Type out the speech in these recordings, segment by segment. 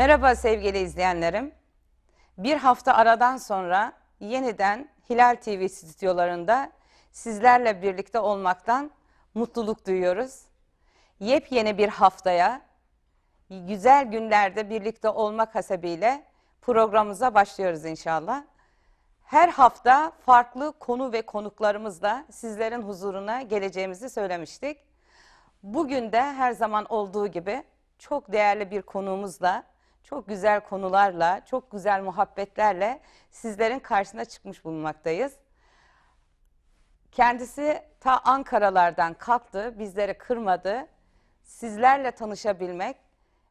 Merhaba sevgili izleyenlerim. Bir hafta aradan sonra yeniden Hilal TV stüdyolarında sizlerle birlikte olmaktan mutluluk duyuyoruz. Yepyeni bir haftaya, güzel günlerde birlikte olmak hasebiyle programımıza başlıyoruz inşallah. Her hafta farklı konu ve konuklarımızla sizlerin huzuruna geleceğimizi söylemiştik. Bugün de her zaman olduğu gibi çok değerli bir konuğumuzla, çok güzel konularla, çok güzel muhabbetlerle sizlerin karşısına çıkmış bulunmaktayız. Kendisi ta Ankaralardan kalktı, bizleri kırmadı. Sizlerle tanışabilmek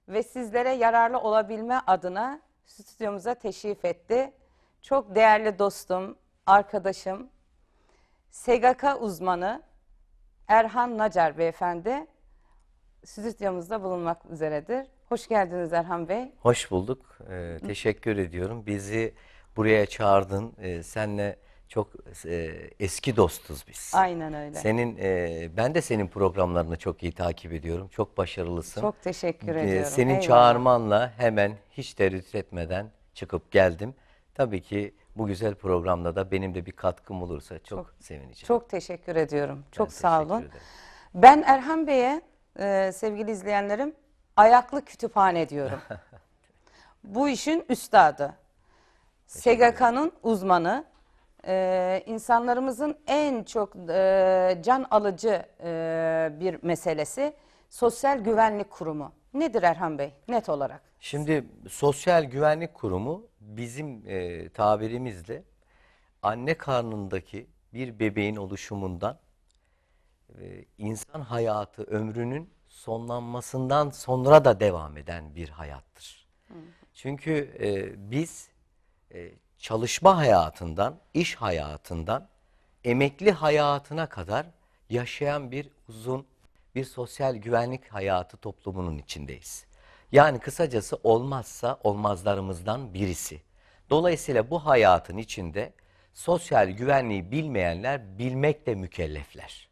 ve sizlere yararlı olabilme adına stüdyomuza teşrif etti. Çok değerli dostum, arkadaşım, SGK uzmanı Erhan Nacar beyefendi stüdyomuzda bulunmak üzeredir. Hoş geldiniz Erhan Bey. Hoş bulduk. Ee, teşekkür ediyorum. Bizi buraya çağırdın. Ee, senle çok e, eski dostuz biz. Aynen öyle. Senin e, ben de senin programlarını çok iyi takip ediyorum. Çok başarılısın. Çok teşekkür Ee, ediyorum. senin Eyvallah. çağırmanla hemen hiç tereddüt etmeden çıkıp geldim. Tabii ki bu güzel programda da benim de bir katkım olursa çok, sevineceğim. Çok teşekkür ediyorum. Çok Ben sağ olun. ederim. Ben Erhan Bey'e e, sevgili izleyenlerim ayaklı kütüphane diyorum. Bu işin üstadı. SGK'nın uzmanı. e, insanlarımızın en çok e, can alıcı e, bir meselesi Sosyal Güvenlik Kurumu. Nedir Erhan Bey net olarak? Şimdi Sosyal Güvenlik Kurumu bizim e, tabirimizle anne karnındaki bir bebeğin oluşumundan e, insan hayatı ömrünün sonlanmasından sonra da devam eden bir hayattır. Çünkü e, biz e, çalışma hayatından, iş hayatından emekli hayatına kadar yaşayan bir uzun bir sosyal güvenlik hayatı toplumunun içindeyiz. Yani kısacası olmazsa olmazlarımızdan birisi. Dolayısıyla bu hayatın içinde sosyal güvenliği bilmeyenler bilmekle mükellefler.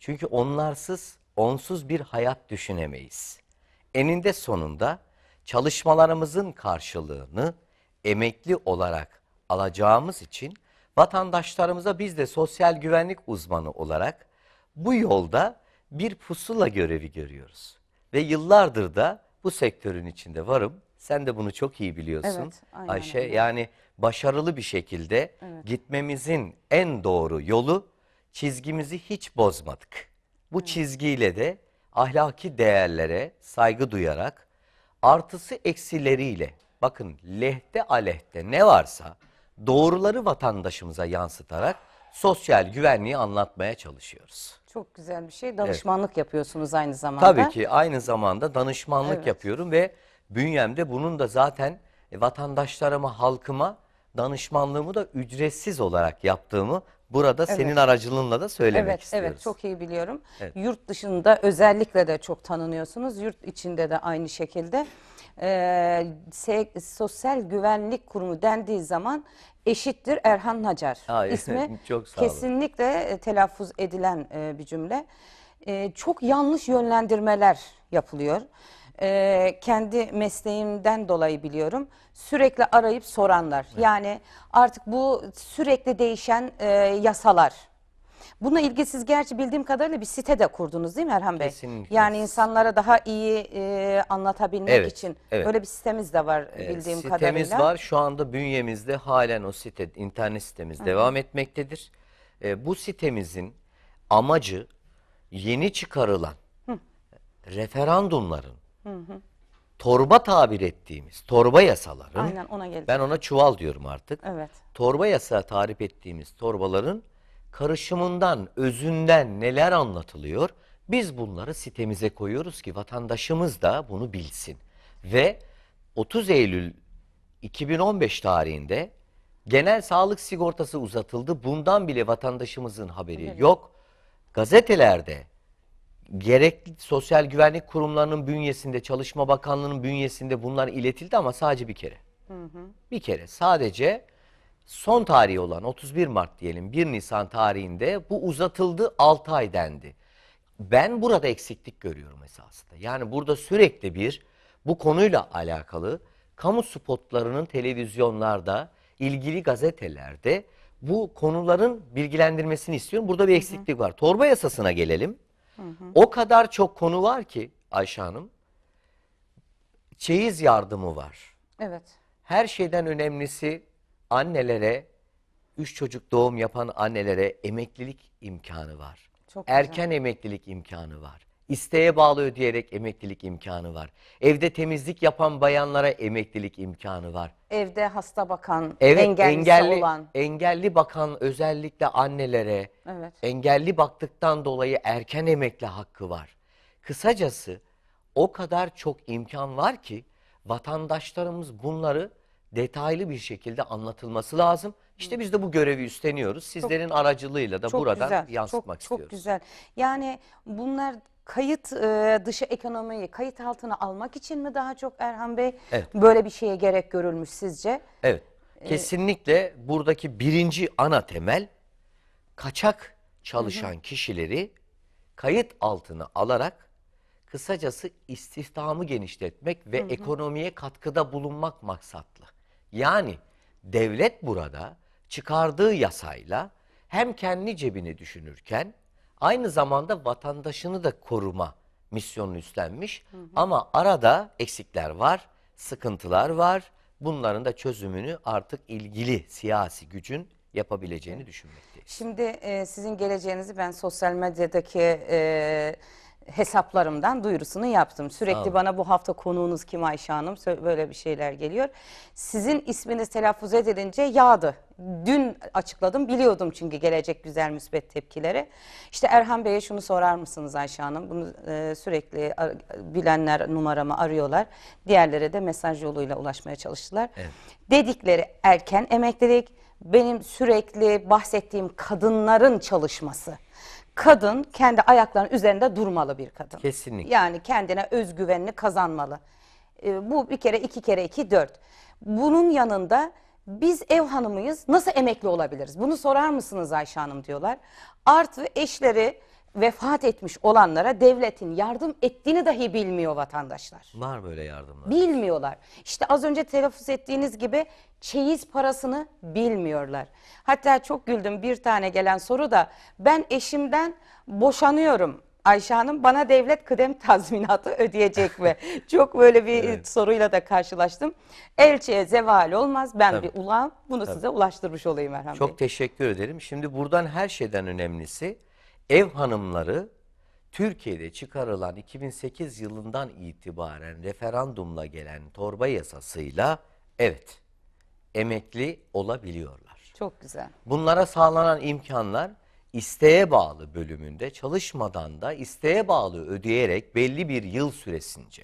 Çünkü onlarsız, onsuz bir hayat düşünemeyiz. Eninde sonunda çalışmalarımızın karşılığını emekli olarak alacağımız için vatandaşlarımıza biz de sosyal güvenlik uzmanı olarak bu yolda bir pusula görevi görüyoruz. Ve yıllardır da bu sektörün içinde varım. Sen de bunu çok iyi biliyorsun Evet, aynen Ayşe. öyle. Yani başarılı bir şekilde gitmemizin en doğru yolu çizgimizi hiç bozmadık. Bu çizgiyle de ahlaki değerlere saygı duyarak artısı eksileriyle bakın lehte aleyhte ne varsa doğruları vatandaşımıza yansıtarak sosyal güvenliği anlatmaya çalışıyoruz. Çok güzel bir şey. Danışmanlık yapıyorsunuz aynı zamanda. Tabii ki aynı zamanda danışmanlık Evet. yapıyorum ve bünyemde bunun da zaten e, vatandaşlarıma, halkıma danışmanlığımı da ücretsiz olarak yaptığımı burada senin aracılığınla da söylemek Evet, istiyoruz. evet çok iyi biliyorum. Evet. Yurt dışında özellikle de çok tanınıyorsunuz. Yurt içinde de aynı şekilde. Ee, Sosyal Güvenlik Kurumu dendiği zaman eşittir Erhan Nacar. Ay, İsmi çok sağ olun. kesinlikle e, telaffuz edilen e, bir cümle. E, çok yanlış yönlendirmeler yapılıyor. E, kendi mesleğimden dolayı biliyorum. Sürekli arayıp soranlar. Yani artık bu sürekli değişen e, yasalar. Buna ilgili siz gerçi bildiğim kadarıyla bir site de kurdunuz değil mi Erhan Bey? Kesinlikle. Yani insanlara daha iyi e, anlatabilmek Evet, için. evet. Öyle bir sitemiz de var Ee, bildiğim sitemiz kadarıyla. var. Şu anda bünyemizde halen o site, internet sitemiz devam etmektedir. Ee, bu sitemizin amacı yeni çıkarılan referandumların torba tabir ettiğimiz torba yasaların Aynen ona geleceğim. ben ona çuval diyorum artık. Evet. Torba yasa tarif ettiğimiz torbaların karışımından, özünden neler anlatılıyor? Biz bunları sitemize koyuyoruz ki vatandaşımız da bunu bilsin. Ve 30 Eylül 2015 tarihinde genel sağlık sigortası uzatıldı. Bundan bile vatandaşımızın haberi yok. Gazetelerde gerekli sosyal güvenlik kurumlarının bünyesinde, Çalışma Bakanlığı'nın bünyesinde bunlar iletildi ama sadece bir kere. Bir kere sadece son tarihi olan 31 Mart diyelim 1 Nisan tarihinde bu uzatıldı 6 ay dendi. Ben burada eksiklik görüyorum esasında. Yani burada sürekli bir bu konuyla alakalı kamu spotlarının televizyonlarda, ilgili gazetelerde bu konuların bilgilendirmesini istiyorum. Burada bir eksiklik var. Torba yasasına gelelim. O kadar çok konu var ki Ayşe Hanım. Çeyiz yardımı var. Evet. Her şeyden önemlisi annelere, üç çocuk doğum yapan annelere emeklilik imkanı var. Çok güzel. Erken emeklilik imkanı var. İsteğe bağlı ödeyerek emeklilik imkanı var. Evde temizlik yapan bayanlara emeklilik imkanı var. Evde hasta bakan, Evet engellisi engelli, olan. engelli bakan özellikle annelere Evet. engelli baktıktan dolayı erken emekli hakkı var. Kısacası o kadar çok imkan var ki vatandaşlarımız bunları detaylı bir şekilde anlatılması lazım. İşte biz de bu görevi üstleniyoruz. Sizlerin aracılığıyla da buradan yansıtmak çok, istiyoruz. Çok güzel. Yani bunlar kayıt e, dışı ekonomiyi kayıt altına almak için mi daha çok Erhan Bey Evet. böyle bir şeye gerek görülmüş sizce? Evet. Ee, Kesinlikle buradaki birinci ana temel kaçak çalışan kişileri kayıt altına alarak kısacası istihdamı genişletmek ve ekonomiye katkıda bulunmak maksatlı. Yani devlet burada çıkardığı yasayla hem kendi cebini düşünürken aynı zamanda vatandaşını da koruma misyonunu üstlenmiş. Ama arada eksikler var, sıkıntılar var. Bunların da çözümünü artık ilgili siyasi gücün yapabileceğini düşünmekteyiz. Şimdi e, sizin geleceğinizi ben sosyal medyadaki e, hesaplarımdan duyurusunu yaptım. Sürekli bana bu hafta konuğunuz kim Ayşe Hanım böyle bir şeyler geliyor. Sizin isminiz telaffuz edilince yağdı. Dün açıkladım biliyordum çünkü gelecek güzel müsbet tepkileri. İşte Erhan Bey'e şunu sorar mısınız Ayşe Hanım? Bunu e, sürekli ar- bilenler numaramı arıyorlar. Diğerleri de mesaj yoluyla ulaşmaya çalıştılar. Dedikleri erken emeklilik, benim sürekli bahsettiğim kadınların çalışması. Kadın kendi ayaklarının üzerinde durmalı bir kadın. Kesinlikle. Yani kendine özgüvenini kazanmalı. E, bu bir kere iki kere iki dört. Bunun yanında biz ev hanımıyız nasıl emekli olabiliriz? Bunu sorar mısınız Ayşe Hanım diyorlar. Artı eşleri vefat etmiş olanlara devletin yardım ettiğini dahi bilmiyor vatandaşlar. Var böyle yardımlar. Bilmiyorlar. İşte az önce telaffuz ettiğiniz gibi çeyiz parasını bilmiyorlar. Hatta çok güldüm bir tane gelen soru da ben eşimden boşanıyorum. Ayşe Hanım bana devlet kıdem tazminatı ödeyecek mi? Çok böyle bir Evet. soruyla da karşılaştım. Elçiye zeval olmaz. Ben Tabii. bir ulağım. Bunu size ulaştırmış olayım Erhan Bey. Çok teşekkür ederim. Şimdi buradan her şeyden önemlisi ev hanımları Türkiye'de çıkarılan 2008 yılından itibaren referandumla gelen torba yasasıyla evet emekli olabiliyorlar. Çok güzel. Bunlara sağlanan imkanlar isteğe bağlı bölümünde çalışmadan da isteğe bağlı ödeyerek belli bir yıl süresince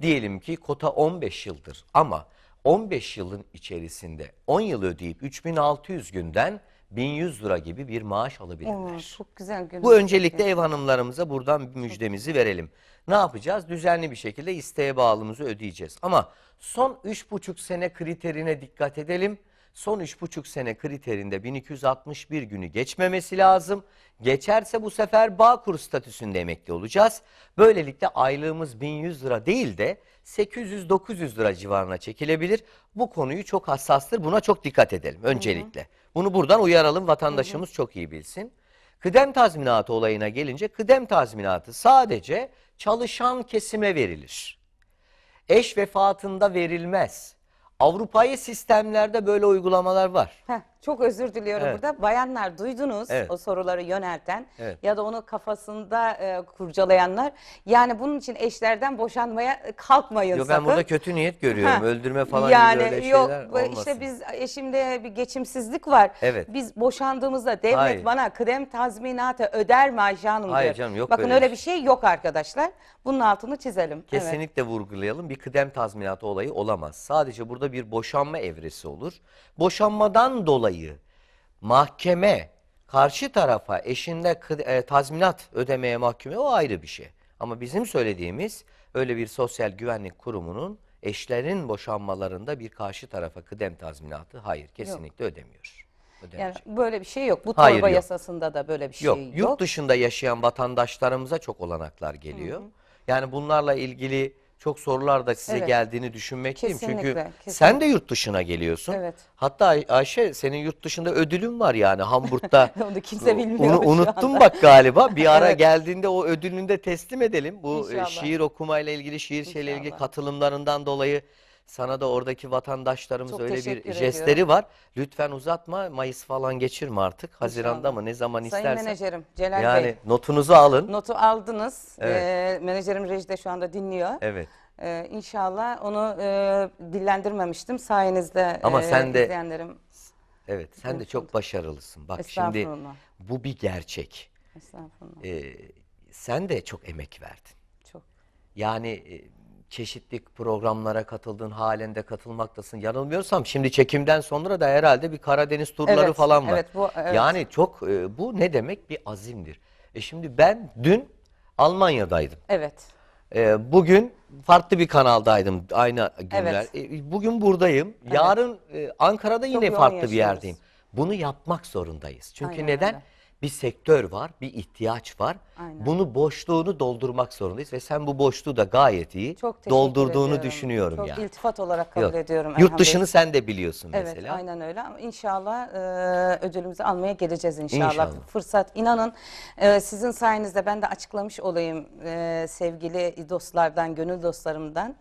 diyelim ki kota 15 yıldır ama 15 yılın içerisinde 10 yıl ödeyip 3600 günden 1100 lira gibi bir maaş Oo, alabilirler. çok güzel. Bu öncelikle ev hanımlarımıza buradan bir müjdemizi verelim. Ne yapacağız? Düzenli bir şekilde isteğe bağlımızı ödeyeceğiz. Ama son 3,5 sene kriterine dikkat edelim. Son 3,5 sene kriterinde 1261 günü geçmemesi lazım. Geçerse bu sefer Bağkur statüsünde emekli olacağız. Böylelikle aylığımız 1100 lira değil de 800-900 lira civarına çekilebilir. Bu konuyu çok hassastır. Buna çok dikkat edelim öncelikle. Bunu buradan uyaralım vatandaşımız çok iyi bilsin. Kıdem tazminatı olayına gelince kıdem tazminatı sadece çalışan kesime verilir. Eş vefatında verilmez. Avrupa'yı sistemlerde böyle uygulamalar var. Heh, çok özür diliyorum Evet. burada. Bayanlar duydunuz Evet. o soruları yönelten Evet. ya da onu kafasında e, kurcalayanlar. Yani bunun için eşlerden boşanmaya kalkmayın Yo, ben sakın. burada kötü niyet görüyorum. Heh. Öldürme falan yani gibi öyle yok şeyler olmasın. işte biz eşimde bir geçimsizlik var. Evet. Biz boşandığımızda devlet Hayır. bana kıdem tazminatı öder mi Ayşe Hanım Hayır diyor. canım, yok Bakın öyle öyle bir bir şey yok arkadaşlar. Bunun altını çizelim. Evet. Kesinlikle vurgulayalım. Bir kıdem tazminatı olayı olamaz. Sadece burada bir boşanma evresi olur. Boşanmadan dolayı mahkeme karşı tarafa eşinde e, tazminat ödemeye mahkume o ayrı bir şey. Ama bizim söylediğimiz öyle bir sosyal güvenlik kurumunun eşlerin boşanmalarında bir karşı tarafa kıdem tazminatı hayır kesinlikle ödemiyor. Yani Ödemeyecek. böyle bir şey yok. Bu Hayır, torba yok. yasasında da böyle bir şey Yok, yok. yurt dışında yaşayan vatandaşlarımıza çok olanaklar geliyor. Yani bunlarla ilgili çok sorular da size Evet. geldiğini düşünmekteyim. Çünkü Kesinlikle, sen kesinlikle. de yurt dışına geliyorsun. Evet. Hatta Ay- Ayşe senin yurt dışında ödülün var yani Hamburg'da. Onu kimse bilmiyor Onu şu unuttum anda. bak galiba. Bir ara Evet. geldiğinde o ödülünü de teslim edelim. Bu e, İnşallah. şiir okumayla ilgili, şiir şeyle ilgili İnşallah. katılımlarından dolayı sana da oradaki vatandaşlarımız Çok öyle bir teşekkür jestleri ediyorum. var. Lütfen uzatma. Mayıs falan geçirme artık. Haziranda İnşallah. mı ne zaman Sayın istersen. menajerim Celal Yani Bey. notunuzu alın. Notu aldınız. Evet. Ee, menajerim Reji de şu anda dinliyor. Evet. Ee, inşallah onu e, dillendirmemiştim sayenizde Ama e, sen de- izleyenlerim. Evet. Sen de çok başarılısın. Bak şimdi Estağfurullah. bu bir gerçek. Estağfurullah. Ee, sen de çok emek verdin. Çok. Yani e, çeşitli programlara katıldın, halen de katılmaktasın. Yanılmıyorsam şimdi çekimden sonra da herhalde bir Karadeniz turları Evet, falan var. evet, bu- evet. Yani çok e, bu ne demek? Bir azimdir. E şimdi ben dün Almanya'daydım. Evet. E, bugün farklı bir kanaldaydım aynı günler. Evet. E, bugün buradayım. Yarın e, Ankara'da yine yoğun farklı bir yerdeyim. Bunu yapmak zorundayız. Çünkü Aynen neden? öyle. Bir sektör var, bir ihtiyaç var. Aynen. Bunu boşluğunu doldurmak zorundayız ve sen bu boşluğu da gayet iyi Çok doldurduğunu ediyorum. düşünüyorum Çok yani. iltifat olarak kabul Yok. ediyorum. Yurt Erhan Bey. dışını sen de biliyorsun Evet mesela. aynen öyle inşallah e, ödülümüzü almaya geleceğiz inşallah. İnşallah. Fırsat inanın e, sizin sayenizde ben de açıklamış olayım e, sevgili dostlardan, gönül dostlarımdan.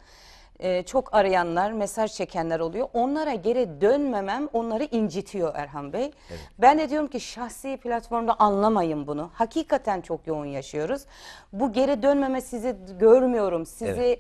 E, çok arayanlar, mesaj çekenler oluyor. Onlara geri dönmemem onları incitiyor Erhan Bey. Ben de diyorum ki şahsi platformda anlamayın bunu. Hakikaten çok yoğun yaşıyoruz. Bu geri dönmeme sizi görmüyorum, sizi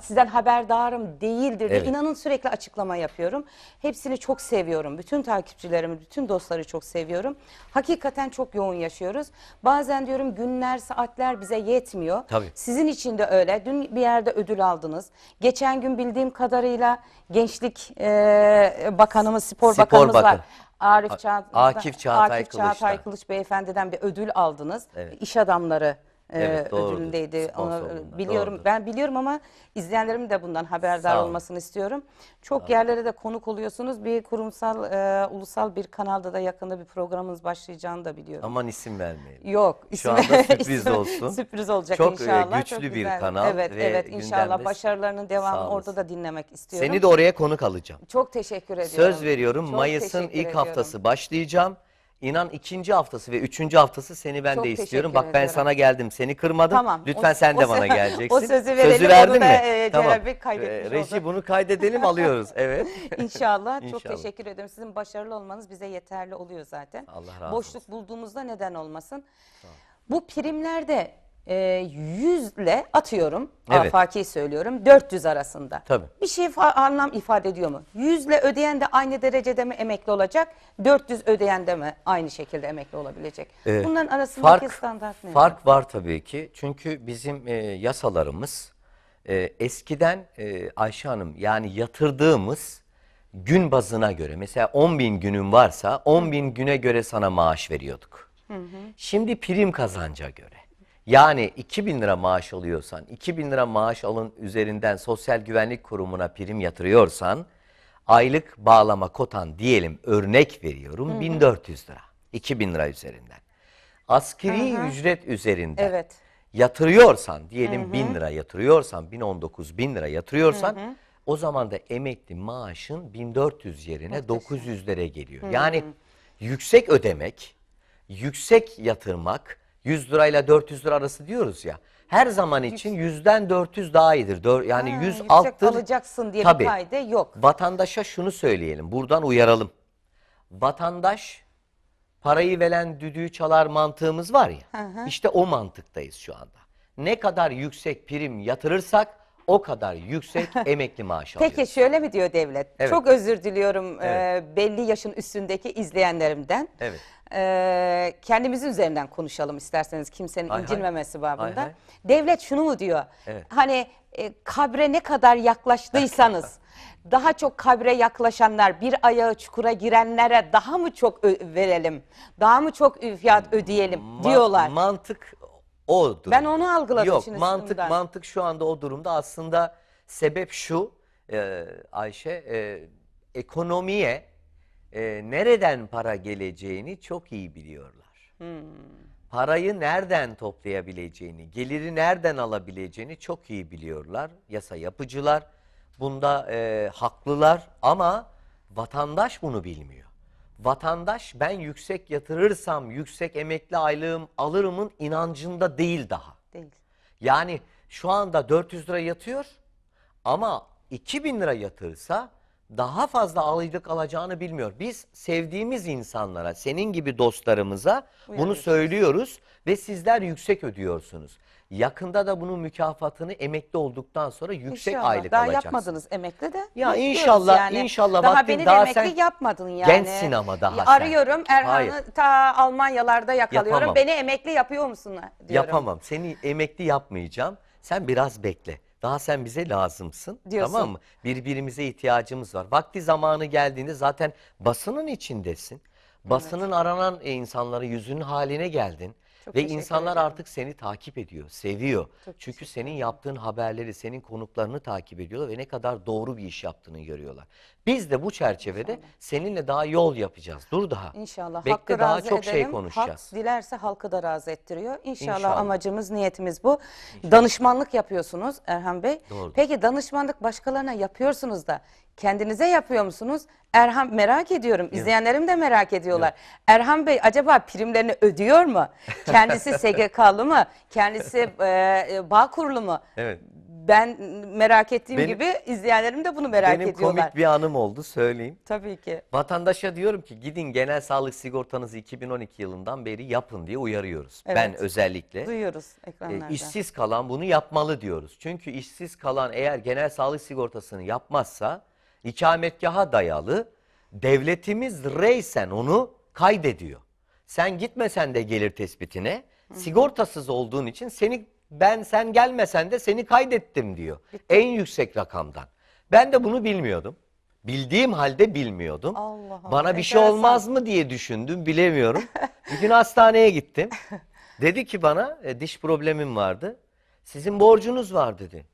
sizden haberdarım değildir diye Evet. İnanın sürekli açıklama yapıyorum. Hepsini çok seviyorum. Bütün takipçilerimi, bütün dostları çok seviyorum. Hakikaten çok yoğun yaşıyoruz. Bazen diyorum günler, saatler bize yetmiyor. Tabii. Sizin için de öyle. Dün bir yerde ödül aldınız. Geçen gün bildiğim kadarıyla Gençlik e, Bakanımız, Spor, Spor Bakanımız Bakanı. var. Arif, Çağ- Akif Çağatay Akif Çağatay. Kılıç Beyefendi'den bir ödül aldınız. Evet. İş adamları e, Evet, doğrudur. ödülündeydi. Onu Sponsorluğunda, biliyorum. doğrudur. Ben biliyorum ama izleyenlerim de bundan haberdar Sağ olun. olmasını istiyorum. Çok yerlere de konuk oluyorsunuz. Bir kurumsal, e, ulusal bir kanalda da yakında bir programınız başlayacağını da biliyorum. Aman isim vermeyelim. Yok. Şu isim- anda sürpriz olsun. Sürpriz olacak Çok, e, inşallah. güçlü bir güzel. kanal Evet, ve evet inşallah gündemde- başarılarının Sağ devamını olasın. orada da dinlemek istiyorum. Seni de oraya konuk alacağım. çok teşekkür ediyorum. Söz veriyorum Çok Mayıs'ın teşekkür ilk ediyorum. haftası başlayacağım. İnan ikinci haftası ve üçüncü haftası seni ben Çok de istiyorum. Bak ben ediyorum. sana geldim seni kırmadım. Tamam. Lütfen O- sen de o bana geleceksin. o sözü verelim, Sözü verdin da, mi? e, Celal Bey kaydetmiş Ee, Reji oldu. bunu kaydedelim alıyoruz. Evet. İnşallah. Çok İnşallah. teşekkür ederim. Sizin başarılı olmanız bize yeterli oluyor zaten. Allah razı Boşluk olsun. bulduğumuzda neden olmasın. Bu primlerde e, 100 ile atıyorum. Evet. Afaki söylüyorum. 400 arasında. Tabii. Bir şey anlam ifade ediyor mu? 100 ile ödeyen de aynı derecede mi emekli olacak? 400 ödeyen de mi aynı şekilde emekli olabilecek? Ee, Bunların arasındaki fark, standart ne? Fark var tabii ki. Çünkü bizim e, yasalarımız e, eskiden e, Ayşe Hanım yani yatırdığımız gün bazına göre mesela 10 bin günün varsa 10 bin güne göre sana maaş veriyorduk. Şimdi prim kazanca göre. Yani 2000 lira maaş alıyorsan 2000 lira maaş alın üzerinden Sosyal Güvenlik Kurumu'na prim yatırıyorsan aylık bağlama kotan diyelim örnek veriyorum 1400 lira 2000 lira üzerinden. Askeri ücret üzerinden Evet. yatırıyorsan diyelim 1000 lira yatırıyorsan 1019 bin lira yatırıyorsan o zaman da emekli maaşın 1400 yerine 900 lira geliyor. Yani yüksek ödemek, yüksek yatırmak 100 lirayla 400 lira arası diyoruz ya. Her zaman için yüzden 400 daha iyidir. Dör- Yani Ha, 100 yüksek alttır. alacaksın diye Tabii. bir kaide yok. Vatandaşa şunu söyleyelim. Buradan uyaralım. Vatandaş parayı veren düdüğü çalar mantığımız var ya. İşte o mantıktayız şu anda. Ne kadar yüksek prim yatırırsak o kadar yüksek emekli maaş alıyoruz. Peki şöyle mi diyor devlet? Evet. Çok özür diliyorum e, belli yaşın üstündeki izleyenlerimden. Evet. E, kendimizin üzerinden konuşalım isterseniz kimsenin Hay hay. incinmemesi babında. Hay hay. Devlet şunu mu diyor? Evet. Hani e, kabre ne kadar yaklaştıysanız daha çok kabre yaklaşanlar bir ayağı çukura girenlere daha mı çok verelim? Daha mı çok ö- fiyat ödeyelim Ma- diyorlar. Mantık o durum. Ben onu algıladım Yok şimdi mantık mantık şu anda o durumda aslında sebep şu e, Ayşe e, ekonomiye e, nereden para geleceğini çok iyi biliyorlar. Hmm. parayı nereden toplayabileceğini, geliri nereden alabileceğini çok iyi biliyorlar. Yasa yapıcılar bunda e, haklılar ama vatandaş bunu bilmiyor. Vatandaş ben yüksek yatırırsam yüksek emekli aylığım alırımın inancında değil daha. Değil. Yani şu anda 400 lira yatıyor ama 2000 lira yatırsa daha fazla aylık alacağını bilmiyor. Biz sevdiğimiz insanlara, senin gibi dostlarımıza bunu söylüyoruz ve sizler yüksek ödüyorsunuz. Yakında da bunun mükafatını emekli olduktan sonra yüksek İnşallah. aylık Daha alacaksınız. yapmadınız emekli de. Ya bekliyoruz inşallah, inşallah Daha vaktin- beni daha de emekli sen yapmadın yani. gençsin ama daha sen. Arıyorum Erhan'ı ta Almanyalarda yakalıyorum. Yapamam. Beni emekli yapıyor musun diyorum. Yapamam. Seni emekli yapmayacağım. Sen biraz bekle. Daha sen bize lazımsın. Diyorsun. Tamam mı? Birbirimize ihtiyacımız var. Vakti zamanı geldiğinde zaten basının içindesin. Basının aranan e, insanların yüzünün haline geldin. Çok Ve insanlar ederim. artık seni takip ediyor, seviyor. Çok Çünkü senin yaptığın haberleri, senin konuklarını takip ediyorlar ve ne kadar doğru bir iş yaptığını görüyorlar. Biz de bu çerçevede seninle daha yol yapacağız. Dur daha. İnşallah Bekle hakkı daha razı çok şey edelim. konuşacağız. Hak dilerse halkı da razı ettiriyor. İnşallah, İnşallah. amacımız, niyetimiz bu. Danışmanlık yapıyorsunuz Erhan Bey. Doğrudur. Peki danışmanlık başkalarına yapıyorsunuz da kendinize yapıyor musunuz? Erhan merak ediyorum. İzleyenlerim de merak ediyorlar. Erhan Bey acaba primlerini ödüyor mu? Kendisi SGK'lı mı? Kendisi e, e, bağ kurulu mu? Evet. Ben merak ettiğim Benim- gibi izleyenlerim de bunu merak Benim ediyorlar. komik bir anım oldu söyleyeyim. Tabii ki. Vatandaşa diyorum ki gidin genel sağlık sigortanızı 2012 yılından beri yapın diye uyarıyoruz. Evet. Ben özellikle. Duyuyoruz E, ekranlarda. işsiz kalan bunu yapmalı diyoruz. Çünkü işsiz kalan eğer genel sağlık sigortasını yapmazsa ikametgaha dayalı devletimiz reysen onu kaydediyor. Sen gitmesen de gelir tespitine sigortasız olduğun için seni ben sen gelmesen de seni kaydettim diyor. En yüksek rakamdan. Ben de bunu bilmiyordum. Bildiğim halde bilmiyordum. Allah Allah, Bana bir şey enteresan. olmaz mı diye düşündüm bilemiyorum. bir gün hastaneye gittim. Dedi ki bana e, diş problemim vardı. Sizin borcunuz var dedi.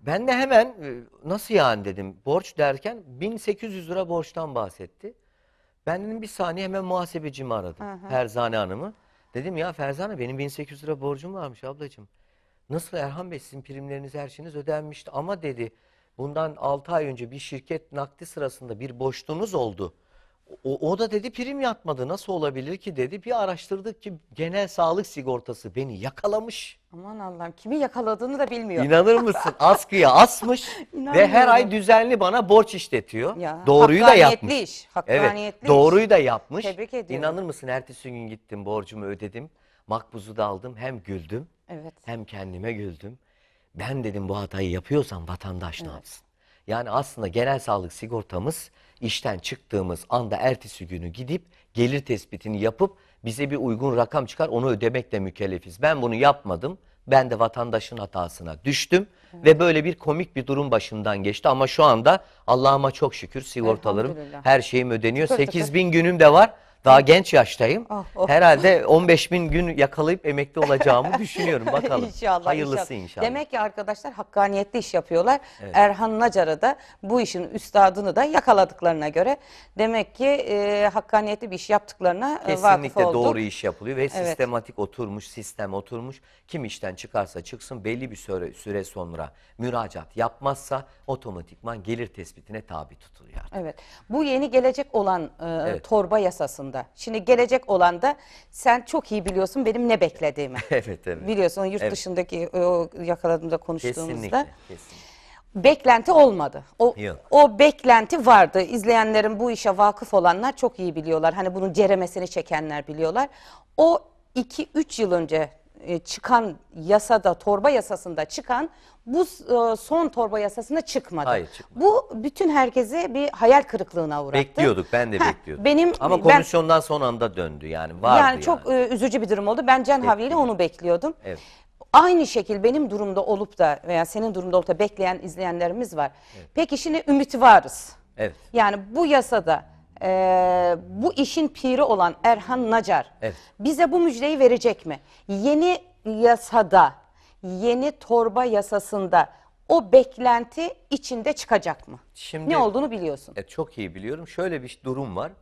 Ben de hemen e, nasıl yani dedim. Borç derken 1800 lira borçtan bahsetti. Ben dedim bir saniye hemen muhasebecimi aradım. Ferzane Hanım'ı. Dedim ya Ferzane benim 1800 lira borcum varmış ablacığım. Nasıl Erhan Bey sizin primleriniz her şeyiniz ödenmişti ama dedi bundan 6 ay önce bir şirket nakdi sırasında bir boşluğunuz oldu. O, o da dedi prim yatmadı nasıl olabilir ki dedi. Bir araştırdık ki genel sağlık sigortası beni yakalamış. Aman Allah'ım kimi yakaladığını da bilmiyor. İnanır mısın? Askıya asmış ve her ay düzenli bana borç işletiyor. Ya, Doğruyu da hakkaniyetli yapmış. iş, hakkaniyetli evet, doğruyu da yapmış. Tebrik ediyorum. İnanır mısın? Ertesi gün gittim, borcumu ödedim. Makbuzu da aldım. Hem güldüm, Evet. hem kendime güldüm. Ben dedim bu hatayı yapıyorsam vatandaş ne yapsın? Yani aslında genel sağlık sigortamız işten çıktığımız anda ertesi günü gidip gelir tespitini yapıp bize bir uygun rakam çıkar onu ödemekle mükellefiz. Ben bunu yapmadım. Ben de vatandaşın hatasına düştüm ve böyle bir komik bir durum başımdan geçti ama şu anda Allah'ıma çok şükür sigortalarım her şeyim ödeniyor. Tıkır tıkır. 8 bin günüm de var. Daha genç yaştayım. Oh, oh. Herhalde 15 bin gün yakalayıp emekli olacağımı düşünüyorum. Bakalım. İnşallah. Hayırlısı inşallah. Demek ki arkadaşlar hakkaniyetli iş yapıyorlar. Erhan Nacar'ı da bu işin üstadını da yakaladıklarına göre demek ki e, hakkaniyetli bir iş yaptıklarına e, vakıf Kesinlikle olduk. doğru iş yapılıyor ve sistematik oturmuş, sistem oturmuş. Kim işten çıkarsa çıksın belli bir süre, süre sonra müracaat yapmazsa otomatikman gelir tespitine tabi tutuluyor. Evet. Bu yeni gelecek olan e, Evet. torba yasasında. Şimdi gelecek olan da sen çok iyi biliyorsun benim ne beklediğimi. evet evet. Biliyorsun yurt Evet. dışındaki o yakaladığımda konuştuğumuzda. Kesinlikle. kesinlikle. beklenti olmadı. O, Yok. o beklenti vardı. İzleyenlerin bu işe vakıf olanlar çok iyi biliyorlar. Hani bunun ceremesini çekenler biliyorlar. O 2-3 yıl önce e, çıkan yasada, torba yasasında çıkan bu e, son torba yasasında çıkmadı. Hayır, çıkmadı. Bu bütün herkese bir hayal kırıklığına uğrattı. Bekliyorduk ben de Heh, bekliyordum. Benim Ama ben- komisyondan son anda döndü yani vardı yani yani. çok e, üzücü bir durum oldu. Ben Can Havli'yle onu bekliyordum. Evet. Aynı şekil benim durumda olup da veya senin durumda olup da bekleyen izleyenlerimiz var. Peki şimdi ümit varız. Evet. Yani bu yasada e, bu işin piri olan Erhan Nacar Evet. bize bu müjdeyi verecek mi? Yeni yasada, yeni torba yasasında o beklenti içinde çıkacak mı? Şimdi- ne olduğunu biliyorsun. E, çok iyi biliyorum. Şöyle bir durum var.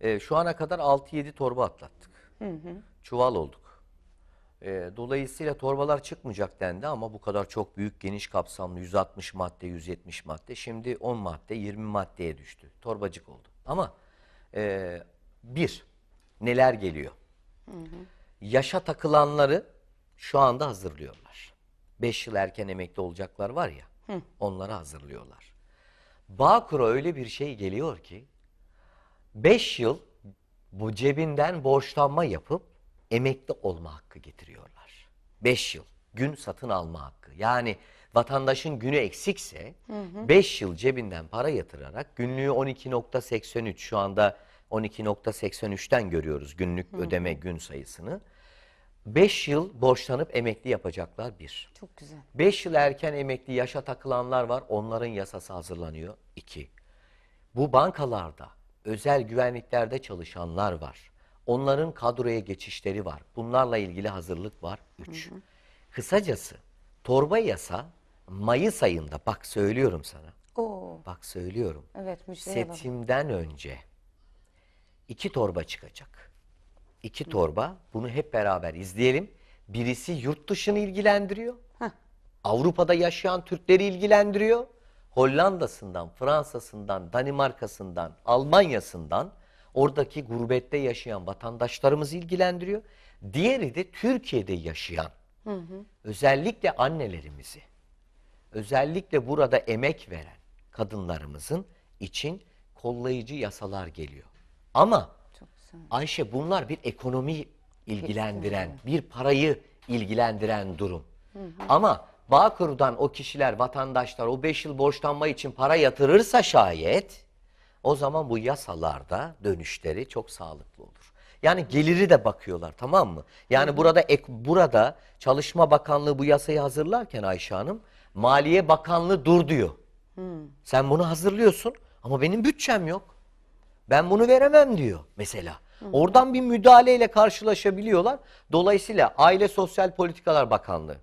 E, şu ana kadar 6-7 torba atlattık. Çuval olduk. E, dolayısıyla torbalar çıkmayacak dendi ama bu kadar çok büyük, geniş kapsamlı 160 madde, 170 madde. Şimdi 10 madde, 20 maddeye düştü. Torbacık oldu. Ama e, bir, neler geliyor? Yaşa takılanları şu anda hazırlıyorlar. 5 yıl erken emekli olacaklar var ya, onları hazırlıyorlar. Bağkur'a öyle bir şey geliyor ki 5 yıl bu cebinden borçlanma yapıp emekli olma hakkı getiriyorlar. 5 yıl gün satın alma hakkı. Yani vatandaşın günü eksikse 5 yıl cebinden para yatırarak günlüğü 12.83 şu anda 12.83'ten görüyoruz günlük ödeme gün sayısını. 5 yıl borçlanıp emekli yapacaklar bir. Çok güzel. 5 yıl erken emekli yaşa takılanlar var. Onların yasası hazırlanıyor. 2. Bu bankalarda, özel güvenliklerde çalışanlar var. Onların kadroya geçişleri var. Bunlarla ilgili hazırlık var. 3. Kısacası torba yasa Mayıs ayında bak söylüyorum sana. Oo. Bak söylüyorum. Evet müjdeye bak. Seçimden önce iki torba çıkacak. İki torba bunu hep beraber izleyelim. Birisi yurt dışını ilgilendiriyor. Avrupa'da yaşayan Türkleri ilgilendiriyor. Hollanda'sından, Fransa'sından, Danimarka'sından, Almanya'sından oradaki gurbette yaşayan vatandaşlarımızı ilgilendiriyor. Diğeri de Türkiye'de yaşayan özellikle annelerimizi, özellikle burada emek veren kadınlarımızın için kollayıcı yasalar geliyor. Ama Ayşe bunlar bir ekonomi ilgilendiren, bir parayı ilgilendiren durum. Ama Bağkur'dan o kişiler, vatandaşlar o 5 yıl borçlanma için para yatırırsa şayet o zaman bu yasalarda dönüşleri çok sağlıklı olur. Yani geliri de bakıyorlar tamam mı? Yani burada ek, burada Çalışma Bakanlığı bu yasayı hazırlarken Ayşe Hanım Maliye Bakanlığı dur diyor. Sen bunu hazırlıyorsun ama benim bütçem yok. Ben bunu veremem diyor mesela. Oradan bir müdahaleyle karşılaşabiliyorlar. Dolayısıyla Aile Sosyal Politikalar Bakanlığı,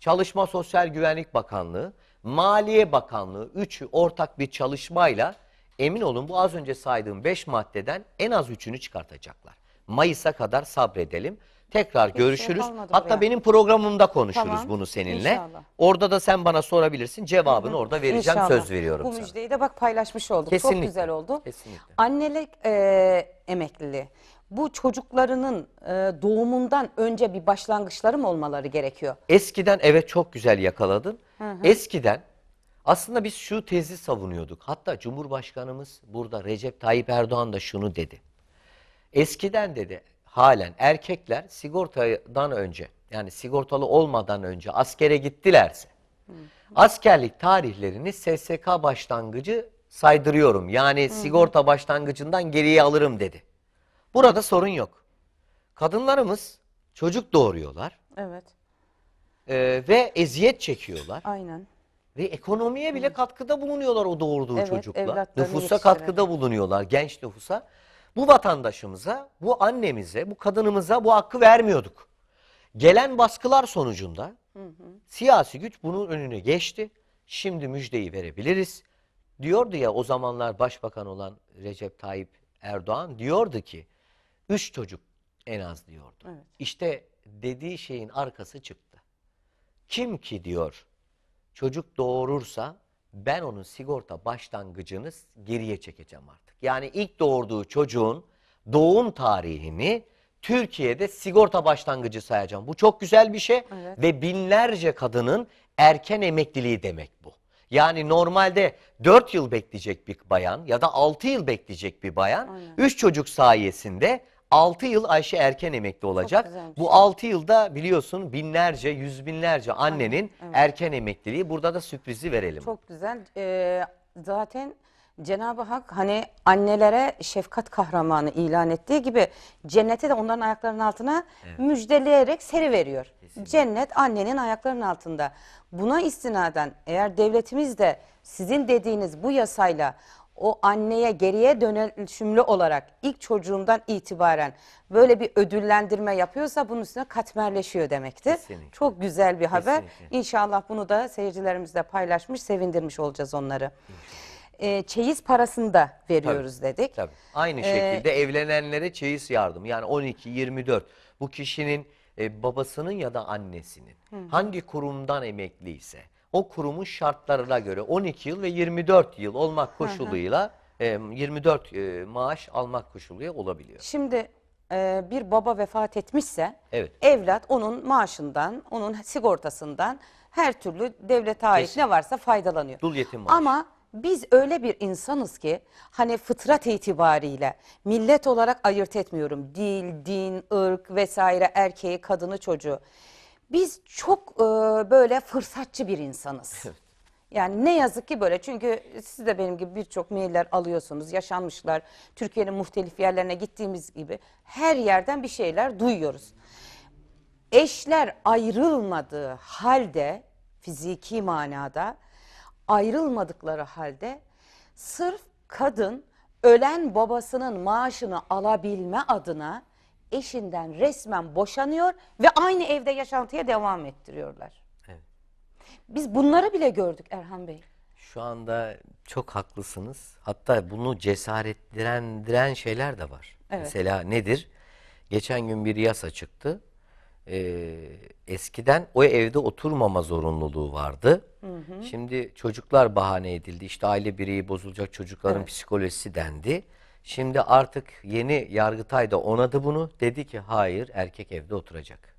Çalışma Sosyal Güvenlik Bakanlığı, Maliye Bakanlığı üçü ortak bir çalışmayla emin olun bu az önce saydığım 5 maddeden en az üçünü çıkartacaklar. Mayıs'a kadar sabredelim. Tekrar görüşürüz. kalmadı Hatta buraya. benim programımda konuşuruz Tamam, bunu seninle. inşallah. Orada da sen bana sorabilirsin. Cevabını orada vereceğim. İnşallah. Söz veriyorum Bu sana. müjdeyi de bak paylaşmış olduk. Çok Kesinlikle, güzel oldu. kesinlikle. Annelik e, emekliliği. Bu çocuklarının e, doğumundan önce bir başlangıçları mı olmaları gerekiyor? Eskiden evet çok güzel yakaladın. Eskiden aslında biz şu tezi savunuyorduk. Hatta Cumhurbaşkanımız burada Recep Tayyip Erdoğan da şunu dedi. Eskiden dedi halen erkekler sigortadan önce yani sigortalı olmadan önce askere gittilerse askerlik tarihlerini SSK başlangıcı saydırıyorum. Yani sigorta başlangıcından geriye alırım dedi. Burada sorun yok. Kadınlarımız çocuk doğuruyorlar Evet. e, ve eziyet çekiyorlar. Aynen. Ve ekonomiye bile katkıda bulunuyorlar o doğurduğu Evet, çocukla. evlatlarını Nüfusa katkıda bulunuyorlar, genç nüfusa. Bu vatandaşımıza, bu annemize, bu kadınımıza bu hakkı vermiyorduk. Gelen baskılar sonucunda siyasi güç bunun önüne geçti. Şimdi müjdeyi verebiliriz. Diyordu ya o zamanlar başbakan olan Recep Tayyip Erdoğan diyordu ki üç çocuk en az diyordu. Evet. İşte dediği şeyin arkası çıktı. Kim ki diyor çocuk doğurursa ben onun sigorta başlangıcını geriye çekeceğim artık. Yani ilk doğurduğu çocuğun doğum tarihini Türkiye'de sigorta başlangıcı sayacağım. Bu çok güzel bir şey Evet. ve binlerce kadının erken emekliliği demek bu. Yani normalde 4 yıl bekleyecek bir bayan ya da 6 yıl bekleyecek bir bayan Aynen. 3 çocuk sayesinde 6 yıl Ayşe erken emekli olacak. Bu şey. 6 yılda biliyorsun binlerce, yüz binlerce annenin evet. erken emekliliği. Burada da sürprizi verelim. Çok güzel. Ee, zaten Cenab-ı Hak hani annelere şefkat kahramanı ilan ettiği gibi cennete de onların ayaklarının altına müjdeleyerek seri veriyor. Cennet annenin ayaklarının altında. Buna istinaden eğer devletimiz de sizin dediğiniz bu yasayla o anneye geriye dönüşümlü olarak ilk çocuğundan itibaren böyle bir ödüllendirme yapıyorsa bunun üstüne katmerleşiyor demektir. Kesinlikle. Çok güzel bir haber. Kesinlikle. İnşallah bunu da seyircilerimizle paylaşmış, sevindirmiş olacağız onları. Ee, çeyiz parasını da veriyoruz dedik. Tabii. Aynı Ee, şekilde evlenenlere çeyiz yardım. Yani 12, 24. Bu kişinin e, babasının ya da annesinin hangi kurumdan emekliyse o kurumun şartlarına göre 12 yıl ve 24 yıl olmak koşuluyla e, 24 e, maaş almak koşuluyla olabiliyor. Şimdi e, bir baba vefat etmişse Evet. evlat onun maaşından, onun sigortasından her türlü devlete ait Kesin. ne varsa faydalanıyor. Dul yetim maaşı. Ama biz öyle bir insanız ki hani fıtrat itibariyle millet olarak ayırt etmiyorum. Dil, din, ırk vesaire erkeği, kadını, çocuğu. Biz çok e, böyle fırsatçı bir insanız. Yani ne yazık ki böyle çünkü siz de benim gibi birçok mailler alıyorsunuz, yaşanmışlar. Türkiye'nin muhtelif yerlerine gittiğimiz gibi her yerden bir şeyler duyuyoruz. Eşler ayrılmadığı halde fiziki manada ayrılmadıkları halde sırf kadın ölen babasının maaşını alabilme adına eşinden resmen boşanıyor ve aynı evde yaşantıya devam ettiriyorlar. Evet. Biz bunları bile gördük Erhan Bey. Şu anda çok haklısınız. Hatta bunu cesaretlendiren şeyler de var. Evet. Mesela nedir? Geçen gün bir yasa çıktı. Ee, eskiden o evde oturmama zorunluluğu vardı. Şimdi çocuklar bahane edildi. İşte aile bireyi bozulacak çocukların psikolojisi dendi. Şimdi artık yeni Yargıtay da onadı bunu. Dedi ki hayır erkek evde oturacak.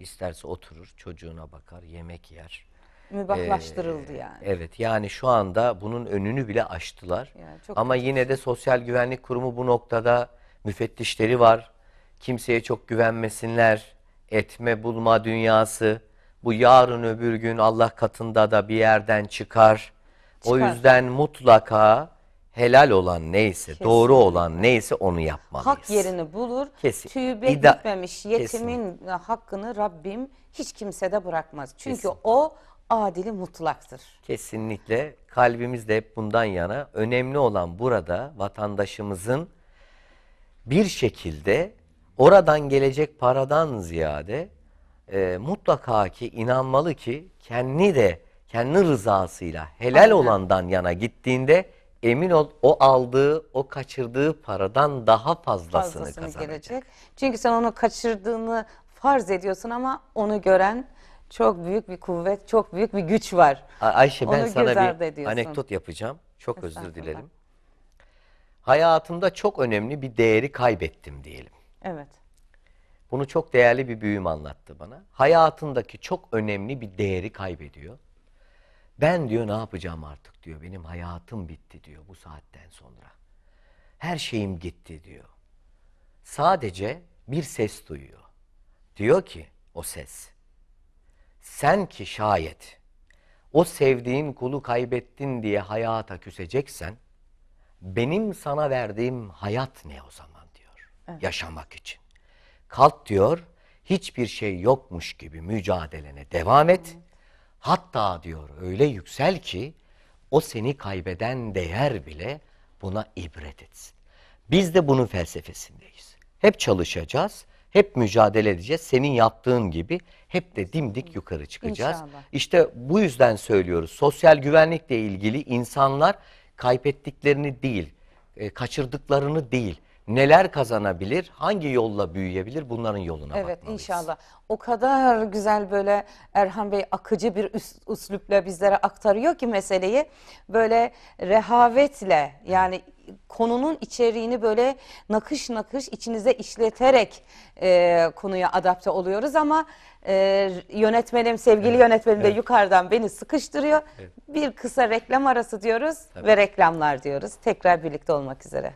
İsterse oturur, çocuğuna bakar, yemek yer. Mübahlaştırıldı Ee, yani. Evet yani şu anda bunun önünü bile açtılar. Yani Ama yine de Sosyal Güvenlik Kurumu bu noktada müfettişleri var. Kimseye çok güvenmesinler. Etme bulma dünyası. Bu yarın öbür gün Allah katında da bir yerden çıkar. O Çıkar. yüzden mutlaka helal olan neyse, doğru olan neyse onu yapmalıyız. Hak yerini bulur. Kesin. Tüyübe İda- gitmemiş yetimin Kesinlikle. hakkını Rabbim hiç kimsede bırakmaz. Çünkü Kesinlikle. o adili mutlaktır. Kesinlikle kalbimiz de hep bundan yana. Önemli olan burada vatandaşımızın bir şekilde oradan gelecek paradan ziyade e, mutlaka ki inanmalı ki kendi de kendi rızasıyla helal Aynen. olandan yana gittiğinde emin ol o aldığı o kaçırdığı paradan daha fazlasını, Fazlasını kazanacak. gelecek. Çünkü sen onu kaçırdığını farz ediyorsun ama onu gören çok büyük bir kuvvet, çok büyük bir güç var. A- Ayşe ben Onu göz sana bir ediyorsun. anekdot yapacağım. Çok özür dilerim. Hayatımda çok önemli bir değeri kaybettim diyelim. Evet. Bunu çok değerli bir büyüğüm anlattı bana. Hayatındaki çok önemli bir değeri kaybediyor. Ben diyor ne yapacağım artık diyor. Benim hayatım bitti diyor bu saatten sonra. Her şeyim gitti diyor. Sadece bir ses duyuyor. Diyor ki o ses. Sen ki şayet o sevdiğin kulu kaybettin diye hayata küseceksen benim sana verdiğim hayat ne o zaman diyor. Yaşamak için. Kalk diyor hiçbir şey yokmuş gibi mücadelene devam et. Hatta diyor öyle yüksel ki o seni kaybeden değer bile buna ibret etsin. Biz de bunun felsefesindeyiz. Hep çalışacağız, hep mücadele edeceğiz. Senin yaptığın gibi hep de dimdik yukarı çıkacağız. İnşallah. İşte bu yüzden söylüyoruz. Sosyal güvenlikle ilgili insanlar kaybettiklerini değil, e, kaçırdıklarını değil, neler kazanabilir, hangi yolla büyüyebilir bunların yoluna Evet bakmalıyız. inşallah. O kadar güzel böyle Erhan Bey akıcı bir üs, bizlere aktarıyor ki meseleyi. Böyle rehavetle yani konunun içeriğini böyle nakış nakış içinize işleterek e, konuya adapte oluyoruz ama e, yönetmenim, sevgili yönetmenim de yukarıdan beni sıkıştırıyor. Bir kısa reklam arası diyoruz ve reklamlar diyoruz. Tekrar birlikte olmak üzere.